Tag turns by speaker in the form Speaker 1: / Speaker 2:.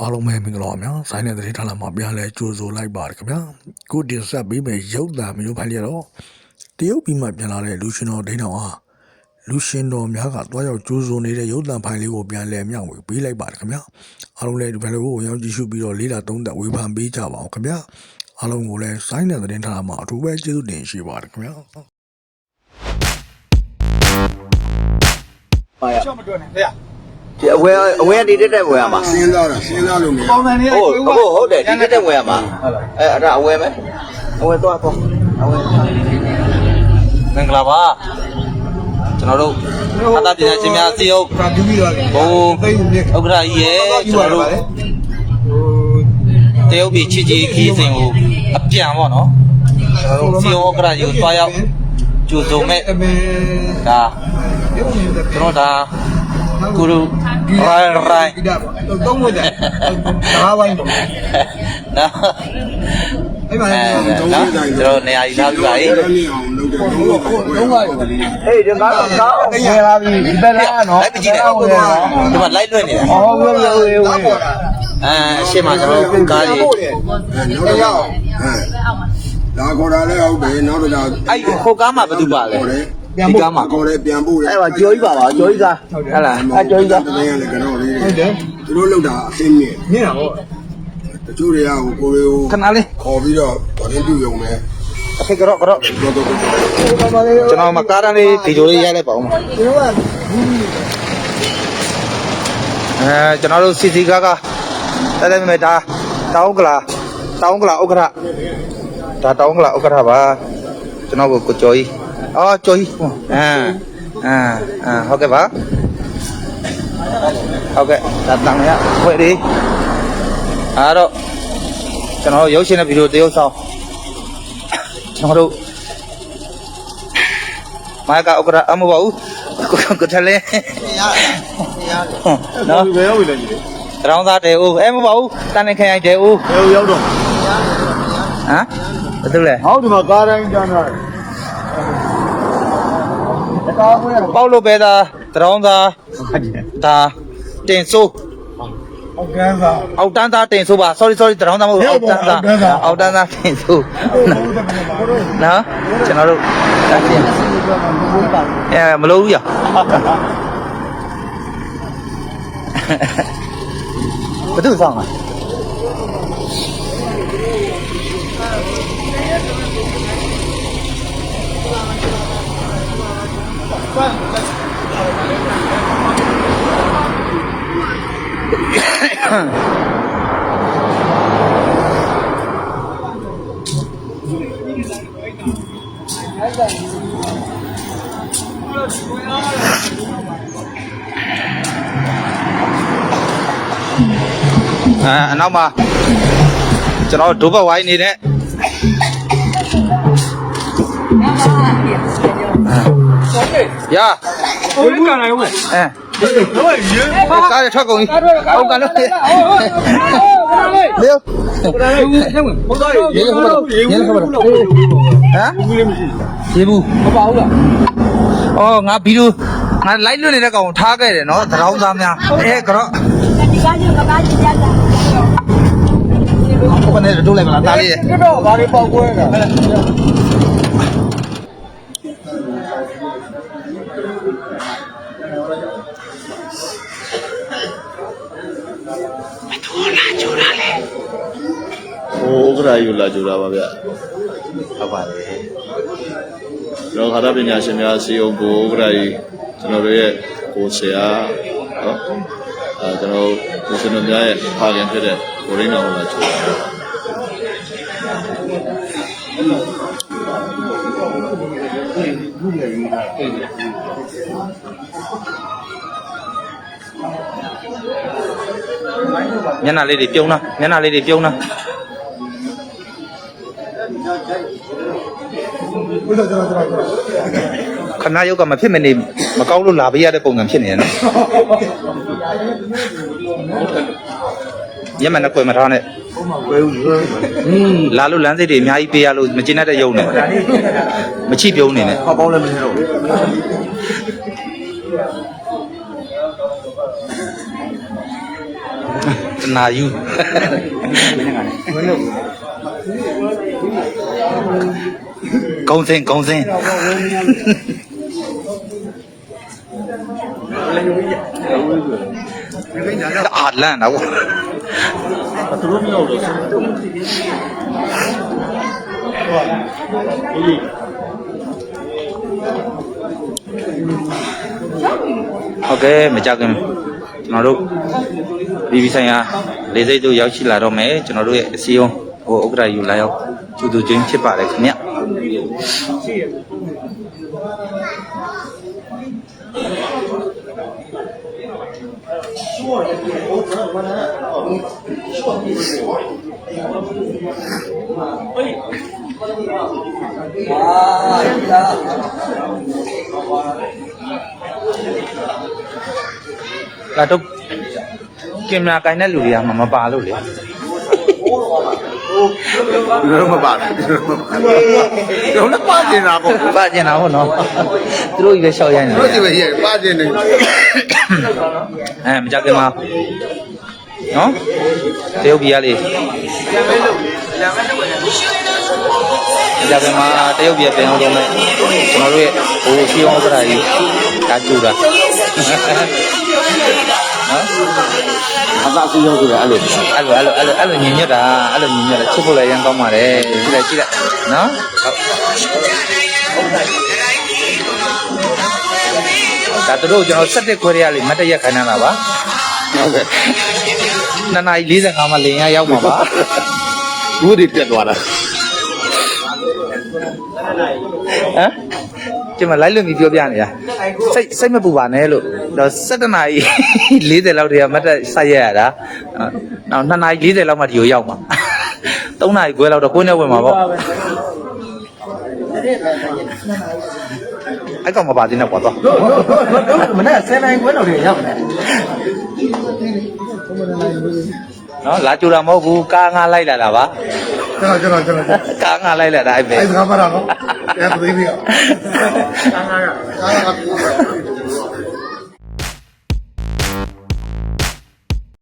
Speaker 1: အားလုံးပဲမင်္ဂလာပါဗျာဆိုင်းတဲ့သတင်းဌာနမှာပြန်လဲကြိုဆိုလိုက်ပါတယ်ခင်ဗျာခုတင်ဆက်ပေးမယ့်ရုပ်သံမျိုးဖိုင်လျက်တော့တရုတ်ပြည်မှာပြန်လာတဲ့လူရှင်တော်ဒိန်းတော်အားလူရှင်တော်များကတွားရောက်ကြိုဆိုနေတဲ့ရုပ်သံဖိုင်လေးကိုပြန်လဲမျှဝေပေးလိုက်ပါတယ်ခင်ဗျာအားလုံးလည်းဒီဘက်လိုကိုဝင်ရောက်ကြည့်ရှုပြီးတော့လေးလာသုံးသက်ဝေဖန်ပေးကြပါအောင်ခင်ဗျာအားလုံးကိုလည်းဆိုင်းတဲ့သတင်းဌာနမှာအထူးပဲကျေးဇူးတင်ရှိပါတယ်ခင်ဗျာ
Speaker 2: ရှော့မတွန်းနဲ့ဖေရ
Speaker 3: ဒီအဝဲအဝဲဒီတက်တက်ဝဲရမှာ
Speaker 4: စဉ်းစားတာစဉ်းစားလို့မရ
Speaker 2: ပေါင်တယ်နေ
Speaker 3: ဟုတ်ဟုတ်ဟုတ်တယ်ဒီတက်တက်ဝဲရမှာအဲအဲ့ဒါအဝဲမယ်အဝဲတော့တော့အဝဲမင်္ဂလာပါကျွန်တော်တို့အတာပညာရှင်များစီယုပ်
Speaker 2: ကပြူပြီးတော့
Speaker 3: ဘုံဥက္ကရာကြီးရဲ့ကျွန်တော်တို့တရုတ်ပြည်ချစ်ကြီးခီးစဉ်ကိုအပြန်ပေါ့နော်စီယုပ်ဥက္ကရာကြီးကိုတွားရောက်ကျူစုံမဲ့
Speaker 2: အမေ
Speaker 3: ဒါ
Speaker 2: ရုပ်နေတဲ့
Speaker 3: ကျွန်တော်ဒါ ကုရုရိုင်းရိုင်း
Speaker 2: ဒီတာပေါ့သုံးဝတ်တယ်ဒါဝိုင်းပေါ့
Speaker 3: နော်
Speaker 2: အဲ့မှာ
Speaker 3: အဲ
Speaker 2: လည်း
Speaker 3: နော်ကျွန်တော်နေရာယူထားပြီးပါပြီ
Speaker 4: အဲ့ဒီအောင်လုပ်တယ်လုံးဝလုံးဝ
Speaker 3: ဟေးဒီကားကား
Speaker 2: ငယ်လာပြီဒီဘက်လားနော်
Speaker 3: လိုက်ကြည့်တယ်ဒီမှာလိုက်လွှင့်နေတာ
Speaker 2: ဟောဝေးဝေးဝေးဝေး
Speaker 3: အဲအရှိမကျွန်တော်ကားကြီး
Speaker 4: နောက်တော့ဟဲ့ဒါခေါ်တာလည်းဟုတ်တယ်နောက်တော့
Speaker 3: အဲ့ခိုကားမှာဘာတူပါလဲ ဒီကားမှာ
Speaker 4: ခေါ်တယ်ပြန်ဖို့
Speaker 3: အဲ့ပါကြောကြီးပါပါကြောကြီးကားဟုတ်လားအဲ့ကြောကြီးကား
Speaker 4: တကယ်လည်းကတော့လေး
Speaker 2: ဟုတ်တယ်
Speaker 4: သူတို့လောက်တာအသိမြင်
Speaker 2: မြင်တာပေါ့
Speaker 4: တချို့တွေကဟိုကိုရီကို
Speaker 3: ခဏလေး
Speaker 4: ခေါ်ပြီးတော့ဘာလို့ပြုံရုံပဲ
Speaker 3: အဖေကတော့ကတော့
Speaker 4: တော့တော့
Speaker 2: ဘာပါလဲ
Speaker 3: ကျွန်တော်မကားတန်းလေးဗီဒီယိုလေးရိုက်လိုက်ပါဦး
Speaker 2: ကျွန်တော်ကဘူး
Speaker 3: အဲကျွန်တော်တို့စီစီကားကတဲတဲမဲဒါတောင်းကလာတောင်းကလာဥက္ကရာဒါတောင်းကလာဥက္ကရာပါကျွန်တော်ကိုကိုကျော်ကြီး အော်ကျော်ကြီးအာအာအာဟုတ်ကဲ့ပါဟုတ်ကဲ့ဒါတန်ရခွေလေးအားတော့ကျွန်တော်ရုပ်ရှင်တဲ့ဗီဒီယိုတရုပ်ဆောင်ကျွန်တော်တို့မိုက်ကဥက္ကရာအမဟုတ်ပါဘူးကိုကိုထလဲနော်
Speaker 2: ဘယ်ရောက်လဲကြီး
Speaker 3: တရောင်းသားတဲဦးအဲမဟုတ်ပါဘူးတန်နေခိုင်ရိုက်တဲဦး
Speaker 2: ဘယ်ရောက်တော့
Speaker 3: ဟမ်ဘာတူလဲ
Speaker 2: ဟောဒီမှာကားတိုင်းကျန်တာကားခွဲ
Speaker 3: ပေါက်လို့ပဲသားတရောင်းသားဒါတင်ဆိုး
Speaker 2: အောက်ကန်းစား
Speaker 3: အောက်တန်းသားတင်ဆိုးပါ sorry sorry တရောင်းသားမဟုတ်ဘူးအောက်တန်းသားအောက်တန်းသားတင်ဆိုးနော်ကျွန်တော်တို့တက်ပြင်အဲမလို့ဘူးရဘယ်သူဆောင်လဲ အဲအနောက်မှာကျွန်တော်ဒိုးဘက်ဝိုင်းနေတဲ့ရ
Speaker 2: ဘယ်ကန်လိုက်ဦး
Speaker 3: အဲ
Speaker 2: တော့ရေ
Speaker 3: ကားရထွက်ကုန်ပြီဟုတ်ကလို့လေ
Speaker 2: ဟုတ်သားရေရေဟုတ်တော့ရေဟုတ်တော့
Speaker 3: ဟမ်
Speaker 2: ဘူးလေးမရှိ
Speaker 3: ရေဘူး
Speaker 2: မပါဘူးလား
Speaker 3: အော်ငါဘီလူငါလိုက်လွတ်နေတဲ့ကောင်ထားခဲ့တယ်နော်သရောင်းသားများအဲကတော့
Speaker 5: ဒီကားကြီးကကားကြီးကြတာ
Speaker 3: ဘယ်နဲ့တို့လိုက်မလားတားလေးရဲ့
Speaker 2: တော့ဘာတွေပေါက်ကွဲတာ
Speaker 6: ဟိုဥက္ကရာယူလာကြတာပါဗျ
Speaker 3: ဟုတ်ပါတယ်
Speaker 6: ကျွန်တော်ခါရပညာရှင်များစီအောင်ကိုဥက္ကရာယူကျွန်တော်တို့ရဲ့ကိုဆရာနော်အဲကျွန်တော်ကိုစနများရဲ့ဖခင်ဖြစ်တဲ့ကိုရင်းတော်လာကြတာ
Speaker 3: မျက်နှာလေး မျက်နှာလေးတွေပြုံးတာ
Speaker 2: ဘယ်လိုကျွန်တော်ကျွန်တော်
Speaker 3: ခဏရုပ်ကမဖြစ်မနေမကောင်းလို့လာပေးရတဲ့ပုံစံဖြစ်နေတယ်နော်ညမနဲ့ကွယ်မထားနဲ့
Speaker 2: ဝဲဦးလို့
Speaker 3: อืมလာလို့လမ်းစိတ်တွေအများကြီးပေးရလို့မကျင်တတ်တဲ့ရုပ်နဲ့မချိပြုံးနေနဲ့
Speaker 2: ဟောပေါင်းလည်းမနေတော့ဘ
Speaker 3: တနာယူကုံစင်ကုံစင်အာလန်တော့
Speaker 6: သူတို့မြောက်လို့ဆုံးတော့အေး
Speaker 3: ဟုတ်ကဲ့မကြခင်ကျွန်တော်တို့ ဘီဘီဆိုင်ရာလေးစိတ်တို့ရောက်ရှိလာတော့မယ်ကျွန်တော်တို့ရဲ့အစည်းအရုံးဟိုဥက္ကဋ္ဌယူလာရောက်ကျူတူချင်းဖြစ်ပါတယ်ခင်ဗျကတော့ ကင်မရာကင်တဲ့လူတွေကမမပါလို့လေ
Speaker 4: ဒီလိုမပါဘူးဒီလိုမပါဘူးတော့လည်းပါနေတာပေါ့
Speaker 3: ပါကျင်တာဟုတ်နော်သူတို့ကြီးပဲရှောက်ရိုင်းနေ
Speaker 4: တို့ဒီပဲရဲ့ပါနေတယ်
Speaker 3: အဲမကြခင်မှာနော်တရုတ်ပြည်ကလေမကြခင်မှာတရုတ်ပြည်ပြန်အောင်တော့မယ်ကျွန်တော်တို့ရဲ့ဟိုစီအောင်ဥက္ကဋ္ဌကြီးဒါကျူတာနော်
Speaker 4: အသာစီရောက်ဆိုရအဲ့လို
Speaker 3: အဲ့လိုအဲ့လိုအဲ့လိုအဲ့လိုညင်ညွတ်တာအဲ့လိုညင်ညွတ်တာချစ်ဖို့လည်းရမ်းကောင်းပါတယ်ကြည့်လိုက်ကြည့်လိုက်နော်ဟုတ်ဒါတို့ကျွန်တော်7ခွဲရလေးမတ်တရက်ခိုင်းတာပါ
Speaker 4: ဟုတ်ကဲ့
Speaker 3: 2နာရီ45မှာလင်ရရောက်မှာပါ
Speaker 4: ဘူးတွေပြတ်သွားတာ
Speaker 3: ဟမ် ကျမလိုက်လွန်ပြီးပြောပြနေတာစိတ်စိတ်မပူပါနဲ့လို့တော့7နာရီ40လောက်တည်းကမတ်တက်ဆက်ရရတာနောက်2နာရီ40လောက်မှဒီကိုရောက်မှာ3နာရီခွဲလောက်တော့ကိုယ်နဲ့ဝင်မှာပေါ့အဲ့ကောင်မပါသေးနဲ့ကွာတော့
Speaker 2: မနေ့10နိုင်ခွဲလောက်တွေရောက်တယ်
Speaker 3: နော်လာကြူတာမဟုတ်ဘူးကားငါလိုက်လာတာပါ
Speaker 4: ကျွန်တော်ကျွန်တော်ကျွန်တော်
Speaker 3: ကားငါလိုက်လာတာအဲ့ပဲ
Speaker 4: အဲ့ဒါကပါတော့ တရားသိပြီကားကားကား